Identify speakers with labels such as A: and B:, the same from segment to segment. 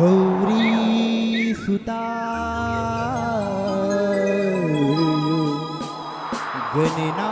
A: गौरी सुता। गणनाथ।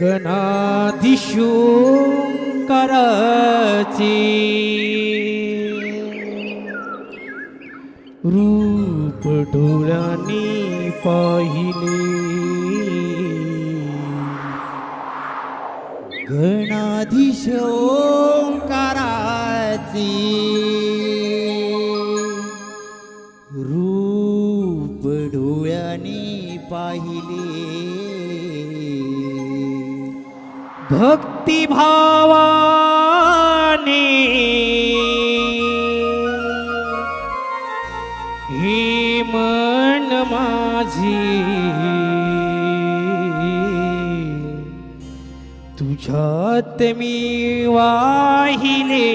A: गणाधिशो रूप डोळ्याने पाहिले. गणाधीश ओंकाराचे रूप डोळ्याने पाहिले. भक्तिभावाने माझी. तुझ्यात मी वाहिले.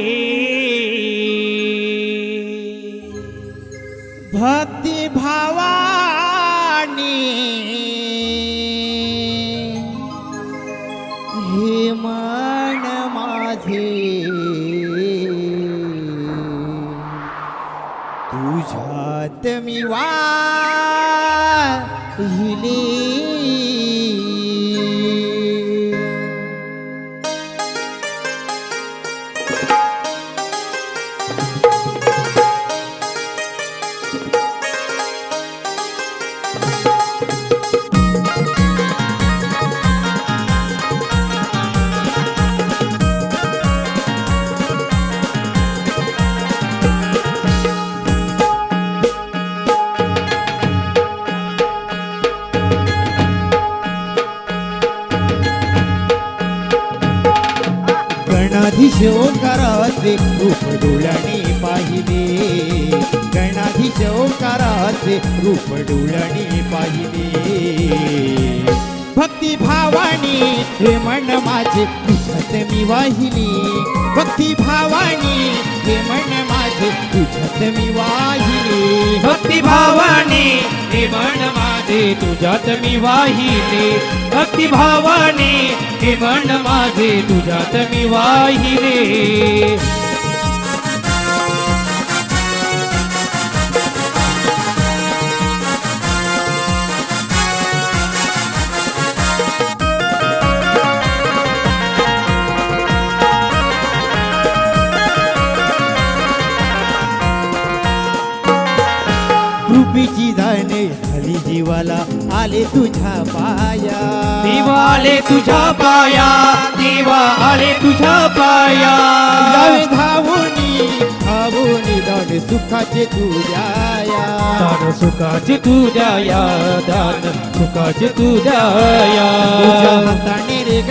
A: वाहिले ओंकाराचे रूप डोळ्याने पाहिले. गणाधीश ओंकाराचे रूप डोळ्याने पाहिले. भक्ती भावानी हे मन माझे तुझ्यात मी वाहिली. भक्ती भावानी हे मन माझे तुझ्यात मी वाहिली
B: भक्तिभावाने हे मन माझे तुझ्यात मी वाहिले. भक्तिभावाने हे मन माझे तुझ्यात मी वाहिले.
A: कृपीची जाणे झाली जीवाला आले तुझ्या पाया.
B: देवा आले तुझ्या पाया. देवा आले तुझ्या पाया.
A: जावे धावूनी धावूनी दान सुखाचे तुझ्या
B: दान सुखाचे तू द्याया. दान सुखाचे तू द्याया.
A: तुझ्या हाताने रे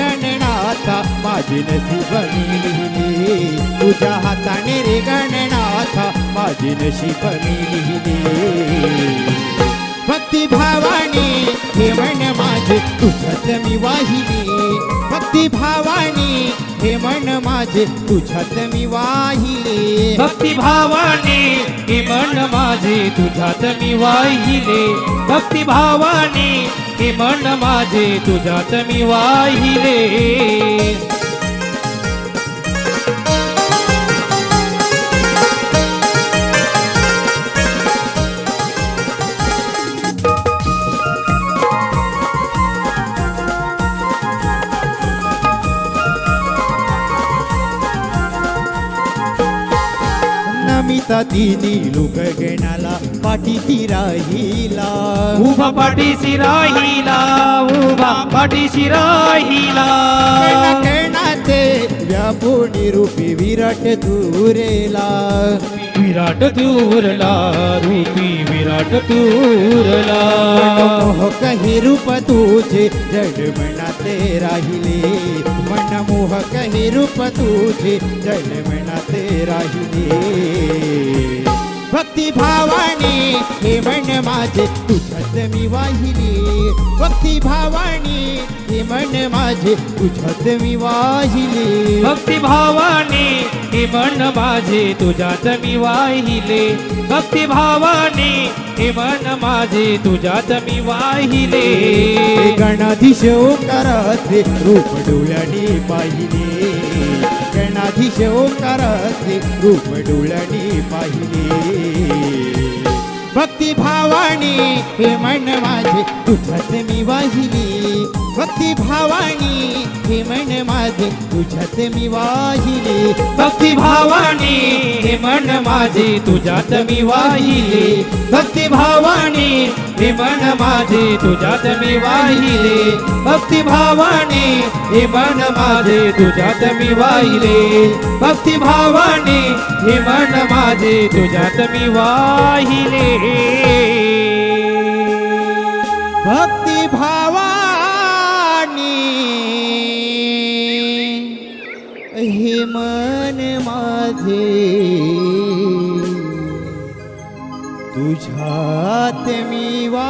A: माझी नशिबणी लिहिली. तुझ्या हाताने रे गणनाथा माझी नशिबणी लिहिली. भक्तिभावाने हे म्हण माझे तुझ्यात मी वाहिली. भक्तिभावाने हेमण हे माझे तुझ्यात मी वाहिले.
B: भक्तिभावाने हेमण हे माझे तुझ्यात मी वाहिले. भक्तिभावाने हे मन माझे तुझ्यात मी वाहिले.
A: नमिता तिनी लोक गणाला पाठी राहिला.
B: उभा पाठीशी राहिला उभा पाठीशी राहिला.
A: गणाते व्यापुणी रूपी विराट दुरेला.
B: विराट दूरला रूपी विराट दूरला.
A: मोहक हे रूप तुझे जड मनाते राहिले. मनमोहक हे रूप तुझे जड मनाते राहिले. भक्ती भावाने हे मन माझे तुझ्यात मी वाहिली. भक्ती भावाने हे मन माझे तुझ्यात मी वाहिली.
B: भक्ती भावाने हे मन माझे तुझ्यात मी वाहिले. भक्तिभावाने हे मन माझे तुझ्यात मी वाहिले.
A: गणाधीश ओंकाराचे रूप डोळ्याने पाहिले. गणाधीश ओंकाराचे रूप डोळ्याने पाहिले. भक्तिभावाने हे मन माझे तुझ्यात मी वाहिली. भक्ती भावानी हे मन माझे तुझ्यात मी वाहिले.
B: भक्ती भावानी हे मन माझे तुझ्यात मी वाहिले. भक्ती भावानी हे मन माझे तुझ्यात मी वाहिले. भक्ती भावानी हे मन माझे तुझ्यात मी वाहिले. भक्ती भावानी हे मन माझे तुझ्यात मी वाहिले.
A: भक्ती भा मन माझे तुझ्यात मी वा